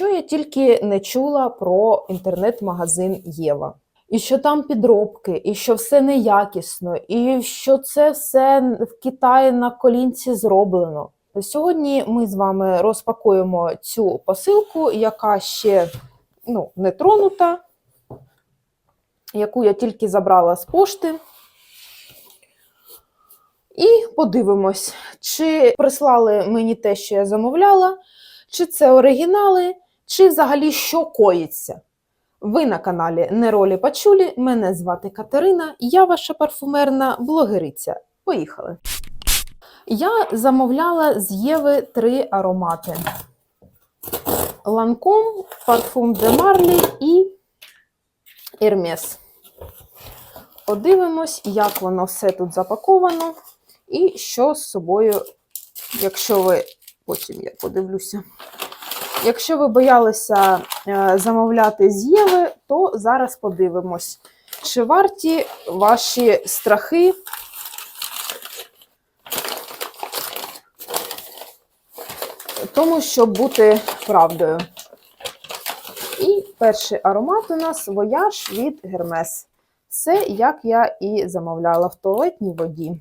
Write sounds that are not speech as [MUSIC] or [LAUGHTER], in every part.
що я тільки не чула про інтернет-магазин Єва. І що там підробки, і що все неякісно, і що це все в Китаї на колінці зроблено. Сьогодні ми з вами розпакуємо цю посилку, яка ще ну, не тронута, яку я тільки забрала з пошти. І подивимось, чи прислали мені те, що я замовляла, чи це оригінали, чи взагалі що коїться. Ви на каналі Неролі Пачулі. Мене звати Катерина, я ваша парфумерна блогериця. Поїхали! Я замовляла з Єви три аромати: Ланком, Парфум де Марлі і Hermes. Подивимось, як воно все тут запаковано, і що з собою, якщо ви потім я подивлюся. Якщо ви боялися е, замовляти з Єви, то зараз подивимось, чи варті ваші страхи тому, щоб бути правдою. І перший аромат у нас вояж від Гермес. Це як я і замовляла в туалетній воді.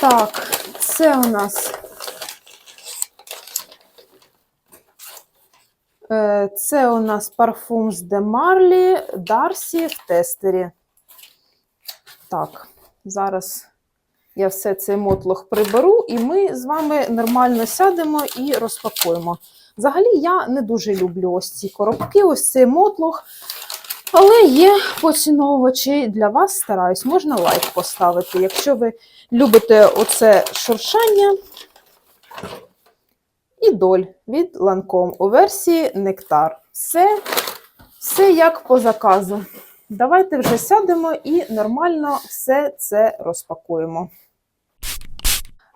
Так, це у нас е, це у нас парфум з Де Марлі Дарсі в тестері. Так, зараз я все цей мотлох приберу, і ми з вами нормально сядемо і розпакуємо. Взагалі, я не дуже люблю ось ці коробки, ось цей мотлох. Але є поціновувачі для вас стараюсь. Можна лайк поставити. Якщо ви любите оце шуршання і доль від Ланком у версії Нектар. Все, все як по заказу. Давайте вже сядемо і нормально все це розпакуємо.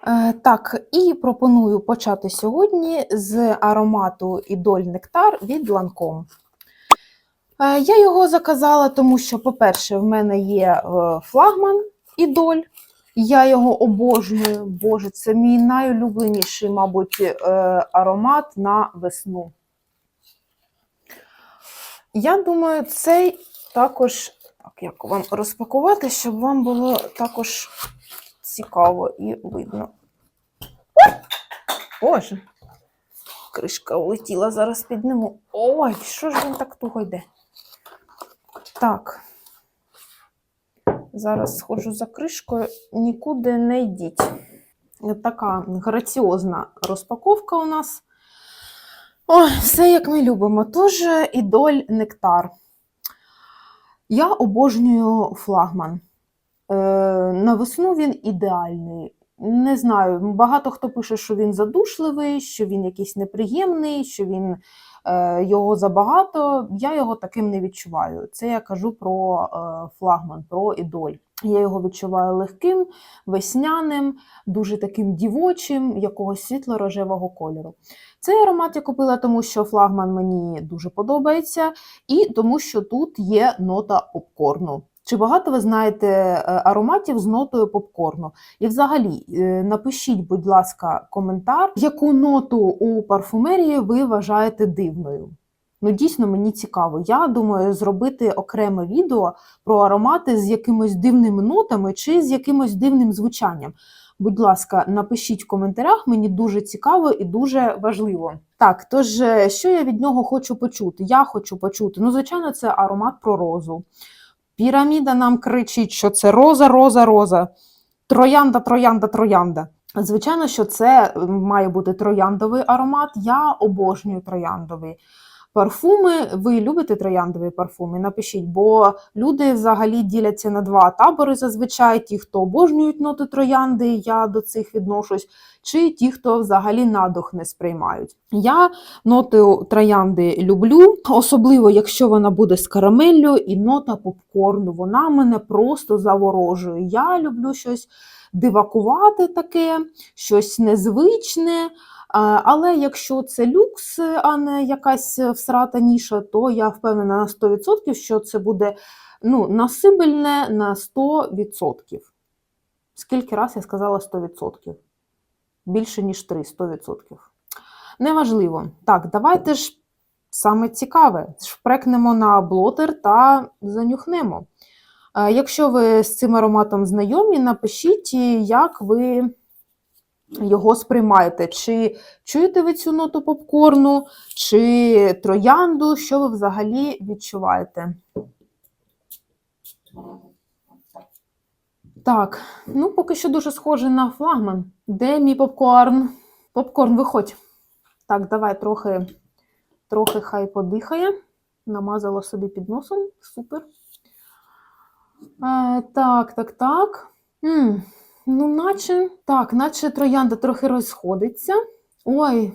Е, Так, і пропоную почати сьогодні з аромату Ідоль Нектар від Ланком. Е, Я його заказала, тому що, по-перше, в мене є е, флагман Ідоль. Я його обожнюю. Боже, це мій найулюбленіший, мабуть, е, аромат на весну. Я думаю, цей також, так, як вам розпакувати, щоб вам було також цікаво і видно. Боже! Кришка улетіла, зараз підниму. Ой, що ж він так туго йде? Так. Зараз сходжу за кришкою, нікуди не йдіть. Така граціозна розпаковка у нас. Ой, все як ми любимо. Тож ідоль нектар. Я обожнюю флагман. Е, на весну він ідеальний. Не знаю, багато хто пише, що він задушливий, що він якийсь неприємний, що він його забагато. Я його таким не відчуваю. Це я кажу про е, флагман, про ідоль. Я його відчуваю легким, весняним, дуже таким дівочим, якогось світло-рожевого кольору. Цей аромат я купила, тому що флагман мені дуже подобається, і тому що тут є нота попкорну. Чи багато ви знаєте е, ароматів з нотою попкорну? І взагалі, е, напишіть, будь ласка, коментар, яку ноту у парфумерії ви вважаєте дивною. Ну, дійсно, мені цікаво. Я думаю, зробити окреме відео про аромати з якимось дивними нотами чи з якимось дивним звучанням. Будь ласка, напишіть в коментарях, мені дуже цікаво і дуже важливо. Так, тож, е, що я від нього хочу почути? Я хочу почути. Ну, звичайно, це аромат про розу. Піраміда нам кричить, що це роза, роза, роза. Троянда, троянда, троянда. Звичайно, що це має бути трояндовий аромат. Я обожнюю трояндовий. Парфуми, ви любите трояндові парфуми? Напишіть, бо люди взагалі діляться на два табори зазвичай: ті, хто обожнюють ноти троянди, я до цих відношусь, чи ті, хто взагалі надух не сприймають. Я ноти троянди люблю, особливо, якщо вона буде з карамеллю і нота попкорну. Вона мене просто заворожує. Я люблю щось дивакувати таке, щось незвичне. Але якщо це люкс, а не якась всрата ніша, то я впевнена на 100%, що це буде ну, насибельне на 100%. Скільки раз я сказала 100%? Більше, ніж 3, 100%. Неважливо. Так, давайте ж саме цікаве. Шпрекнемо на блотер та занюхнемо. Якщо ви з цим ароматом знайомі, напишіть, як ви його сприймаєте. Чи чуєте ви цю ноту попкорну, чи троянду, що ви взагалі відчуваєте? Так, ну поки що дуже схоже на флагман. Де мій попкорн? Попкорн, виходь. Так, давай трохи, трохи хай подихає. Намазала собі під носом. Супер. Е, так, так, так. м ну, наче, так, наче троянда трохи розходиться. Ой,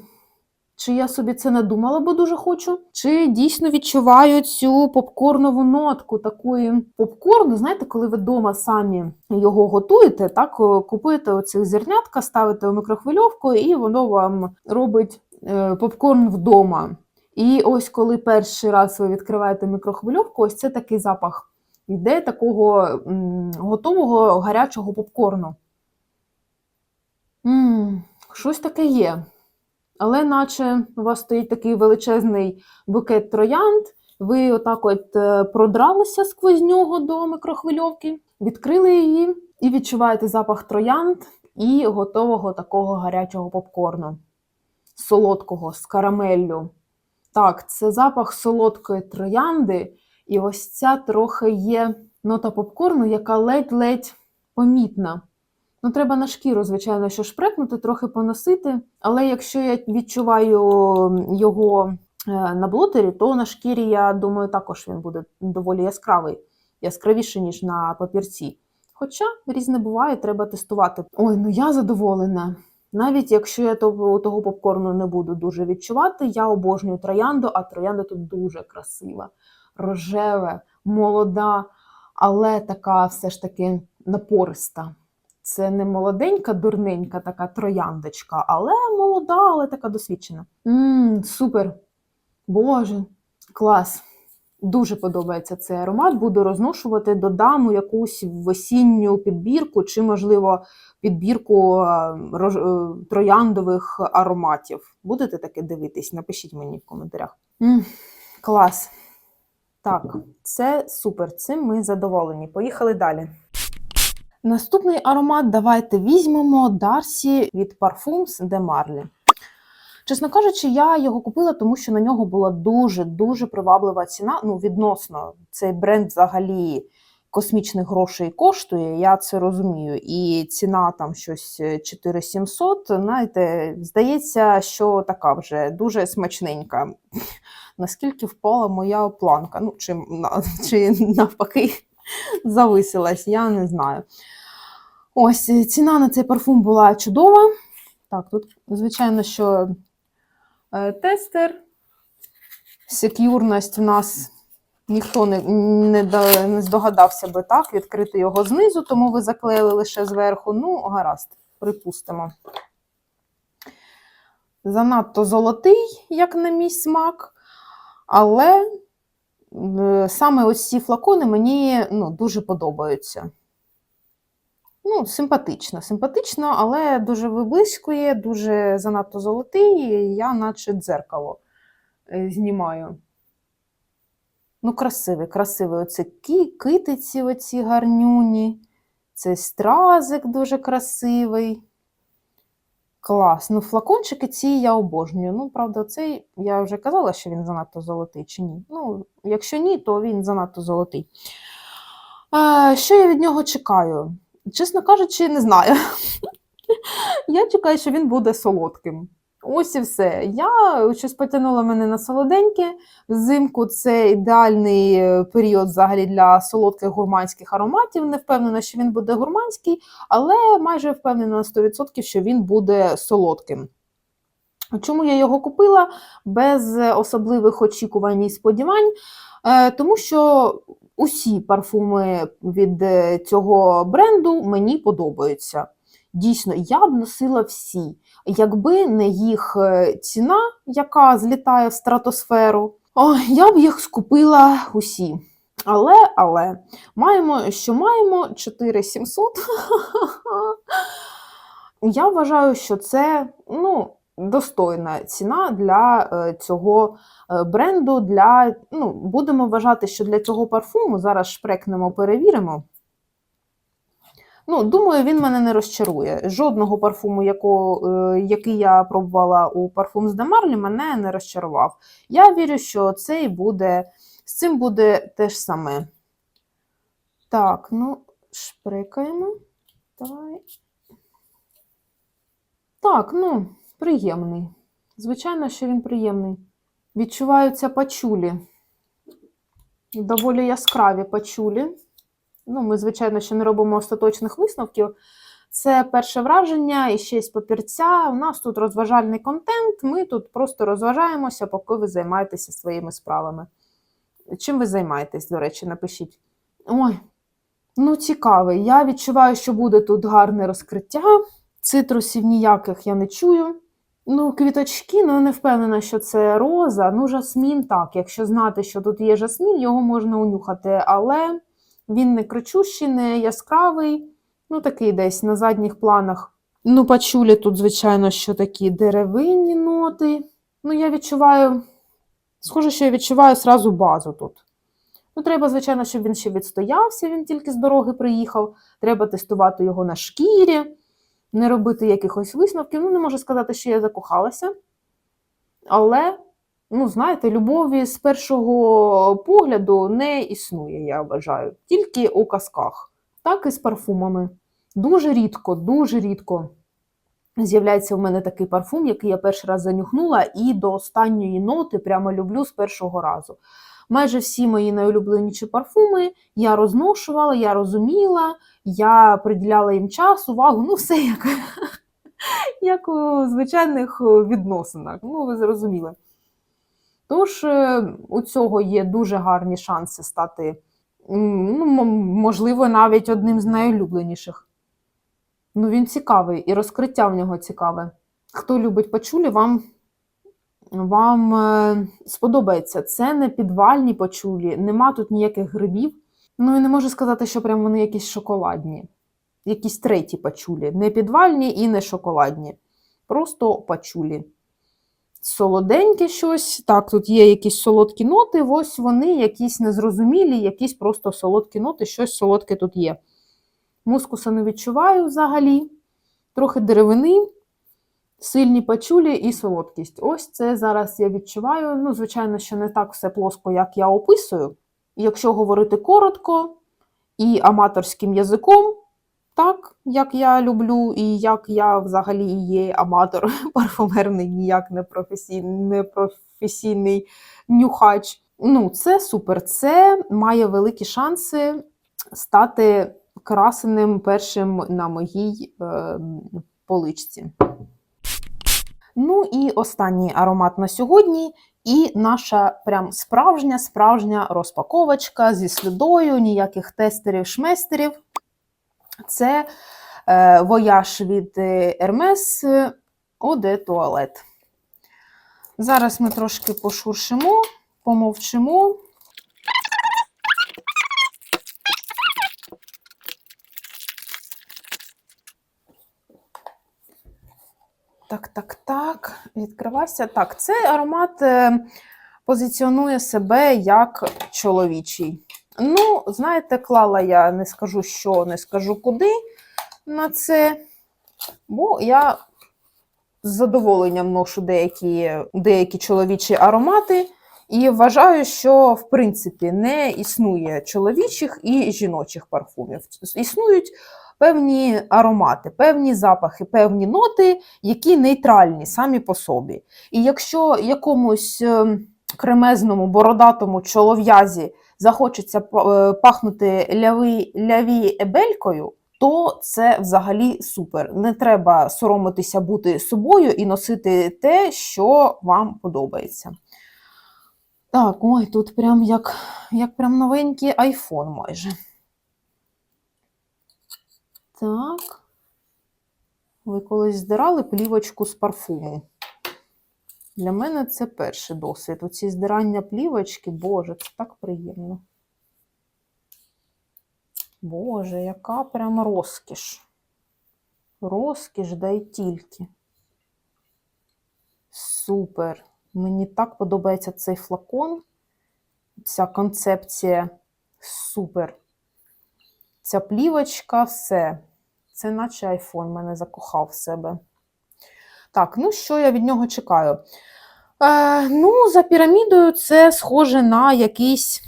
чи я собі це не думала, бо дуже хочу. Чи дійсно відчуваю цю попкорнову нотку такої попкорну, знаєте, коли ви вдома самі його готуєте, так купуєте оцих зернятка, ставите у мікрохвильовку, і воно вам робить е, попкорн вдома. І ось коли перший раз ви відкриваєте мікрохвильовку, ось це такий запах йде такого готового гарячого попкорну. м щось таке є. Але наче у вас стоїть такий величезний букет троянд, ви отак от е, продралися сквозь нього до мікрохвильовки, відкрили її і відчуваєте запах троянд і готового такого гарячого попкорну, солодкого з карамеллю. Так, це запах солодкої троянди, і ось ця трохи є нота попкорну, яка ледь-ледь помітна. Ну, треба на шкіру, звичайно, що шпрекнути, трохи поносити. Але якщо я відчуваю його е, на блотері, то на шкірі, я думаю, також він буде доволі яскравий, яскравіший, ніж на папірці. Хоча різне буває, треба тестувати. Ой, ну я задоволена. Навіть якщо я того, того попкорну не буду дуже відчувати, я обожнюю троянду, а троянда тут дуже красива, рожева, молода, але така все ж таки напориста. Це не молоденька, дурненька така трояндочка, але молода, але така досвідчена. Ммм, супер! Боже, клас! Дуже подобається цей аромат. Буду розношувати, додам якусь осінню підбірку, чи, можливо, підбірку е, е, трояндових ароматів. Будете таке дивитись? Напишіть мені в коментарях. М, клас! Так, це супер. Цим ми задоволені. Поїхали далі. Наступний аромат давайте візьмемо Дарсі від Parfums de Marly. Чесно кажучи, я його купила, тому що на нього була дуже-дуже приваблива ціна. Ну, відносно, цей бренд взагалі космічних грошей коштує, я це розумію. І ціна там щось 4700, знаєте, здається, що така вже дуже смачненька. [LAUGHS] Наскільки впала моя планка? Ну, чи, [LAUGHS] чи навпаки [LAUGHS] зависилась, я не знаю. Ось е, ціна на цей парфум була чудова. Так, тут, звичайно, що е, тестер, сек'юрність в нас ніхто не, не, не здогадався би так відкрити його знизу, тому ви заклеїли лише зверху. Ну, гаразд, припустимо. Занадто золотий, як на мій смак, але е, саме ось ці флакони мені ну, дуже подобаються. Ну, симпатично, симпатично, але дуже виблискує, дуже занадто золотий, я наче дзеркало е, знімаю. Ну, красивий, красивий. Оце ки- китиці, оці гарнюні. Цей стразик дуже красивий. Клас. Ну, флакончики ці я обожнюю. Ну, правда, цей я вже казала, що він занадто золотий чи ні. Ну, якщо ні, то він занадто золотий. А, що я від нього чекаю? Чесно кажучи, не знаю. [LAUGHS] Я чекаю, що він буде солодким. Ось і все. Я щось потягнула мене на солоденьке. Взимку це ідеальний е, період взагалі для солодких гурманських ароматів. Не впевнена, що він буде гурманський, але майже впевнена на 100%, що він буде солодким. Чому я його купила без особливих очікувань і сподівань? Е, Тому що усі парфуми від е, цього бренду мені подобаються. Дійсно, я б носила всі, якби не їх е, ціна, яка злітає в стратосферу, я б їх скупила усі. Але, але, маємо, що маємо 4700. [LAUGHS] Я вважаю, що це ну, достойна ціна для е, цього е, бренду. Для, ну, будемо вважати, що для цього парфуму зараз шпрекнемо, перевіримо. Ну, думаю, він мене не розчарує. Жодного парфуму, яко, е, який я пробувала у парфум з Демарлі, мене не розчарував. Я вірю, що цей буде, з цим буде те ж саме. Так, ну, шприкаємо. Давай. Так, ну, приємний. Звичайно, що він приємний. Відчуваються пачулі. Доволі яскраві пачулі. Ну, ми, звичайно, ще не робимо остаточних висновків. Це перше враження і ще з папірця. У нас тут розважальний контент. Ми тут просто розважаємося, поки ви займаєтеся своїми справами. Чим ви займаєтесь, до речі, напишіть. Ой, ну цікавий. Я відчуваю, що буде тут гарне розкриття. Цитрусів ніяких я не чую. Ну, квіточки, ну не впевнена, що це роза. Ну, жасмін так. Якщо знати, що тут є жасмін, його можна унюхати, але він не кричущий, не яскравий, ну такий десь на задніх планах. Ну, пачулі тут, звичайно, що такі деревинні ноти. Ну, я відчуваю, схоже, що я відчуваю сразу базу тут. Ну, треба, звичайно, щоб він ще відстоявся, він тільки з дороги приїхав. Треба тестувати його на шкірі, не робити якихось висновків. Ну, не можу сказати, що я закохалася. Але, ну, знаєте, любові з першого погляду не існує, я вважаю. Тільки у казках. Так і з парфумами. Дуже рідко, дуже рідко з'являється в мене такий парфум, який я перший раз занюхнула, і до останньої ноти прямо люблю з першого разу. Майже всі мої найулюбленіші парфуми я розношувала, я розуміла, я приділяла їм час, увагу, ну все як, [LAUGHS] як у звичайних відносинах. Ну, ви зрозуміли. Тож, е, у цього є дуже гарні шанси стати, ну, можливо, навіть одним з найулюбленіших. Ну, він цікавий, і розкриття в нього цікаве. Хто любить пачулі, вам, вам е, сподобається. Це не підвальні пачулі, нема тут ніяких грибів. Ну і не можу сказати, що прям вони якісь шоколадні. Якісь треті пачулі. Не підвальні і не шоколадні. Просто пачулі. Солоденьке щось. Так, тут є якісь солодкі ноти, ось вони якісь незрозумілі, якісь просто солодкі ноти, щось солодке тут є. Мускуса не відчуваю взагалі. Трохи деревини, сильні пачулі і солодкість. Ось це зараз я відчуваю. Ну, звичайно, що не так все плоско, як я описую. Якщо говорити коротко і аматорським язиком, так, як я люблю, і як я взагалі є аматор [LAUGHS] парфумерний, ніяк не професійний, не професійний нюхач. Ну, це супер. Це має великі шанси стати красеним першим на моїй е, поличці. Ну і останній аромат на сьогодні. І наша прям справжня справжня розпаковочка зі слідою, ніяких тестерів-шместерів. Це е, вояж від е, Hermes Eau de Toilette. Зараз ми трошки пошуршимо, помовчимо. Так, так, так. Відкривайся. Так, цей аромат е, позиціонує себе як чоловічий. Ну, знаєте, клала я не скажу що, не скажу куди на це, бо я з задоволенням ношу деякі, деякі чоловічі аромати. І вважаю, що в принципі не існує чоловічих і жіночих парфумів. Існують певні аромати, певні запахи, певні ноти, які нейтральні самі по собі. І якщо якомусь е, кремезному, бородатому чолов'язі захочеться е, пахнути ляві, ляві ебелькою, то це взагалі супер. Не треба соромитися бути собою і носити те, що вам подобається. Так, ой, тут прям як, як прям новенький айфон майже. Так. Ви колись здирали плівочку з парфуму. Для мене це перший досвід. Оці здирання плівочки, боже, це так приємно. Боже, яка прям розкіш. Розкіш, да й тільки. Супер. Мені так подобається цей флакон. Ця концепція супер. Ця плівочка, все. Це наче айфон мене закохав в себе. Так, ну що я від нього чекаю? Е, ну, за пірамідою це схоже на якийсь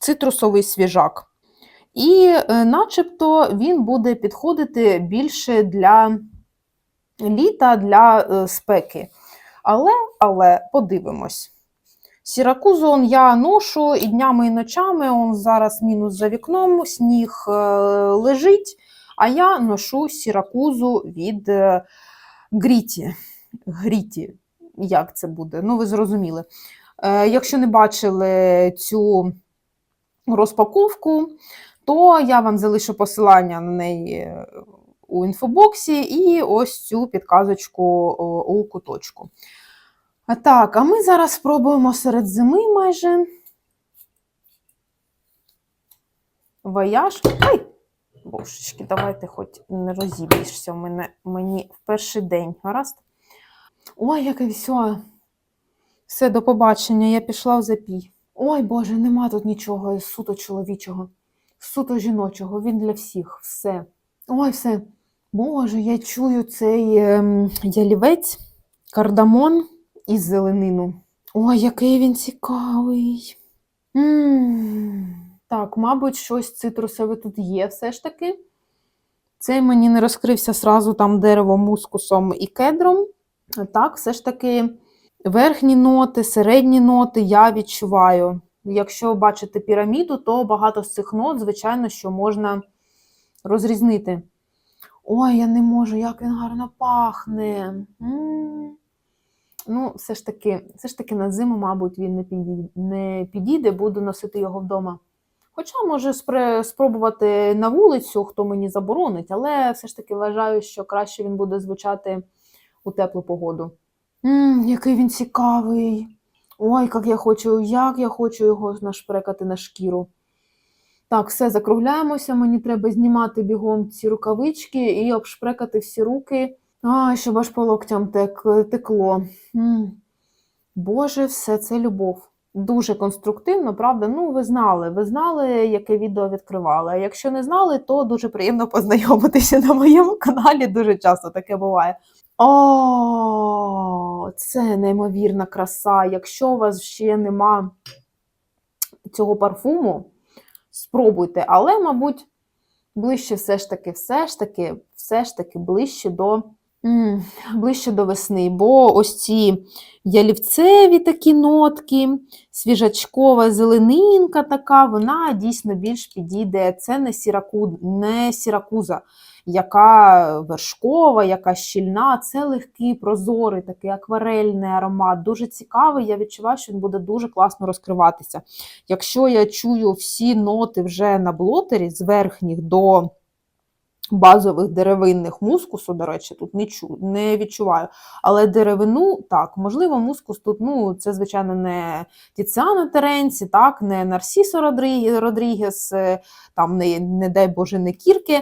цитрусовий свіжак. І е, начебто він буде підходити більше для літа, для е, спеки. Але, але подивимось. Сіракузон я ношу і днями, і ночами. Он зараз мінус за вікном, сніг е, лежить, а я ношу сіракузу від е, Гріті. Гріті. Як це буде? Ну, ви зрозуміли. Е, якщо не бачили цю розпаковку, то я вам залишу посилання на неї е, у інфобоксі і ось цю підказочку у куточку. Так, а ми зараз спробуємо серед зими майже. Вояж. Ай! Божечки, давайте хоч не розіб'єшся мене мені в перший день. Гаразд? Ой, яке все. Все, до побачення, я пішла в запій. Ой, Боже, нема тут нічого суто чоловічого, суто жіночого, він для всіх, все. Ой, все. Боже, я чую цей ем, ялівець, кардамон і зеленину. Ой, який він цікавий. м Так, мабуть, щось цитрусове тут є все ж таки. Цей мені не розкрився сразу там деревом, мускусом і кедром. Так, все ж таки верхні ноти, середні ноти я відчуваю. Якщо бачите піраміду, то багато з цих нот, звичайно, що можна розрізнити. Ой, я не можу, як він гарно пахне. М. Ну, все ж таки, все ж таки на зиму, мабуть, він не підійде, не підійде, буду носити його вдома. Хоча може спробувати на вулицю, хто мені заборонить, але все ж таки вважаю, що краще він буде звучати у теплу погоду. Мм, який він цікавий. Ой, як я хочу, як я хочу його нашпрекати на шкіру. Так, все, закругляємося. Мені треба знімати бігом ці рукавички і обшпрекати всі руки. Ай, щоб аж по локтям тек, текло. М. Боже, все це любов. Дуже конструктивно, правда? Ну, ви знали, ви знали, яке відео відкривала. А якщо не знали, то дуже приємно познайомитися на моєму каналі. Дуже часто таке буває. О, це неймовірна краса. Якщо у вас ще нема цього парфуму, спробуйте. Але, мабуть, ближче все ж таки, все ж таки, все ж таки ближче до, ближче до весни. Бо ось ці ялівцеві такі нотки, свіжачкова зеленинка така, вона дійсно більш підійде. Це не, сіраку, не сіракуза, яка вершкова, яка щільна. Це легкий, прозорий, такий акварельний аромат. Дуже цікавий. Я відчуваю, що він буде дуже класно розкриватися. Якщо я чую всі ноти вже на блотері з верхніх до базових деревинних мускусу, до речі, тут не, чу, не відчуваю. Але деревину, так, можливо, мускус тут, ну, це, звичайно, не Тіціано Теренці, так, не Нарсісо Родрігес, е, там, не, не дай Боже, не Кірки.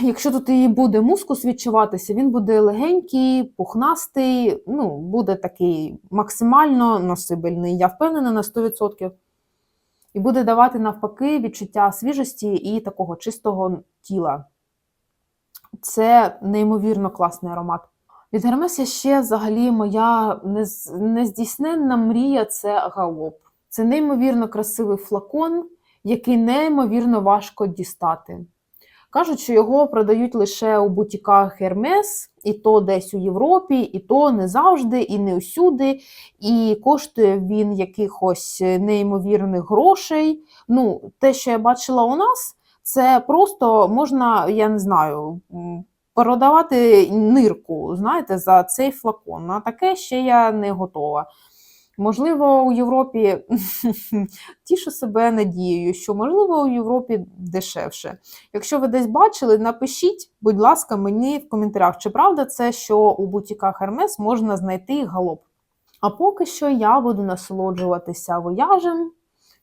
Якщо тут і буде мускус відчуватися, він буде легенький, пухнастий, ну, буде такий максимально носибельний, я впевнена на 100%. І буде давати навпаки відчуття свіжості і такого чистого тіла. Це неймовірно класний аромат. Від Гермеса ще взагалі моя нездійсненна мрія це галоп. Це неймовірно красивий флакон, який неймовірно важко дістати. Кажуть, що його продають лише у бутіках Hermes, і то десь у Європі, і то не завжди, і не усюди. І коштує він якихось неймовірних грошей. Ну, те, що я бачила у нас, це просто можна, я не знаю, продавати нирку, знаєте, за цей флакон. На таке ще я не готова. Можливо, у Європі [LAUGHS] тішу себе надією, що можливо у Європі дешевше. Якщо ви десь бачили, напишіть, будь ласка, мені в коментарях, чи правда це, що у бутіках Hermes можна знайти галоп. А поки що я буду насолоджуватися вояжем,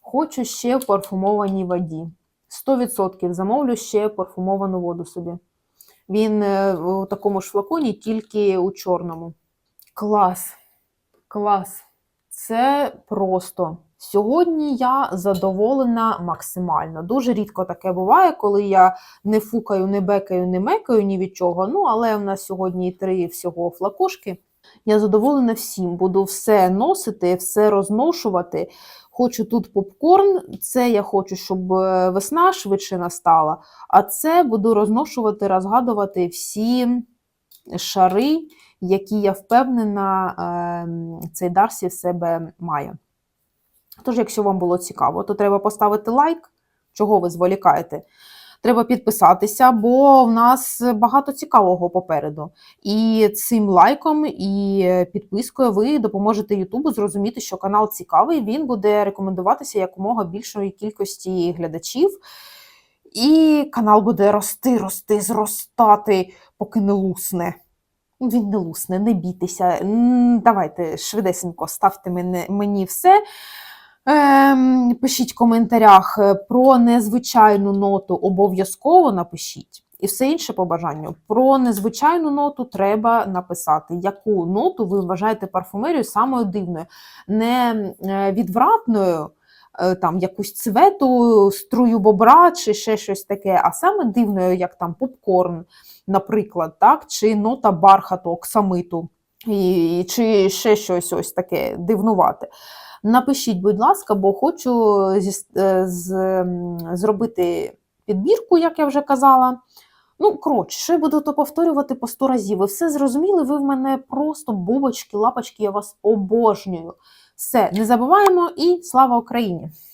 хочу ще в парфумованій воді. 100% замовлю ще парфумовану воду собі. Він е, у такому ж флаконі, тільки у чорному. Клас. Клас. Це просто. Сьогодні я задоволена максимально. Дуже рідко таке буває, коли я не фукаю, не бекаю, не мекаю ні від чого. Ну, але в нас сьогодні три всього флакошки. Я задоволена всім. Буду все носити, все розношувати. Хочу тут попкорн. Це я хочу, щоб е, весна швидше настала. А це буду розношувати, розгадувати всі шари, які я впевнена, ем, цей Дарсі в себе має. Тож, якщо вам було цікаво, то треба поставити лайк. Чого ви зволікаєте? Треба підписатися, бо в нас багато цікавого попереду. І цим лайком і підпискою ви допоможете Ютубу зрозуміти, що канал цікавий, він буде рекомендуватися якомога більшої кількості глядачів. І канал буде рости, рости, зростати, поки не лусне. Він не лусне, не бійтеся. Давайте швидесенько ставте мені все. Ем, пишіть в коментарях е, про незвичайну ноту обов'язково напишіть. І все інше по бажанню. Про незвичайну ноту треба написати, яку ноту ви вважаєте парфумерію самою дивною, не е, відвратною, е, там якусь цвету, струю бобра чи ще щось таке, а саме дивною, як там попкорн, наприклад, так, чи нота бархату, оксамиту, і, чи ще щось ось таке дивнувате. Напишіть, будь ласка, бо хочу е, з, зробити підбірку, як я вже казала. Ну, коротше, що я буду то повторювати по 100 разів. Ви все зрозуміли, ви в мене просто бубочки, лапочки, я вас обожнюю. Все, не забуваємо і слава Україні!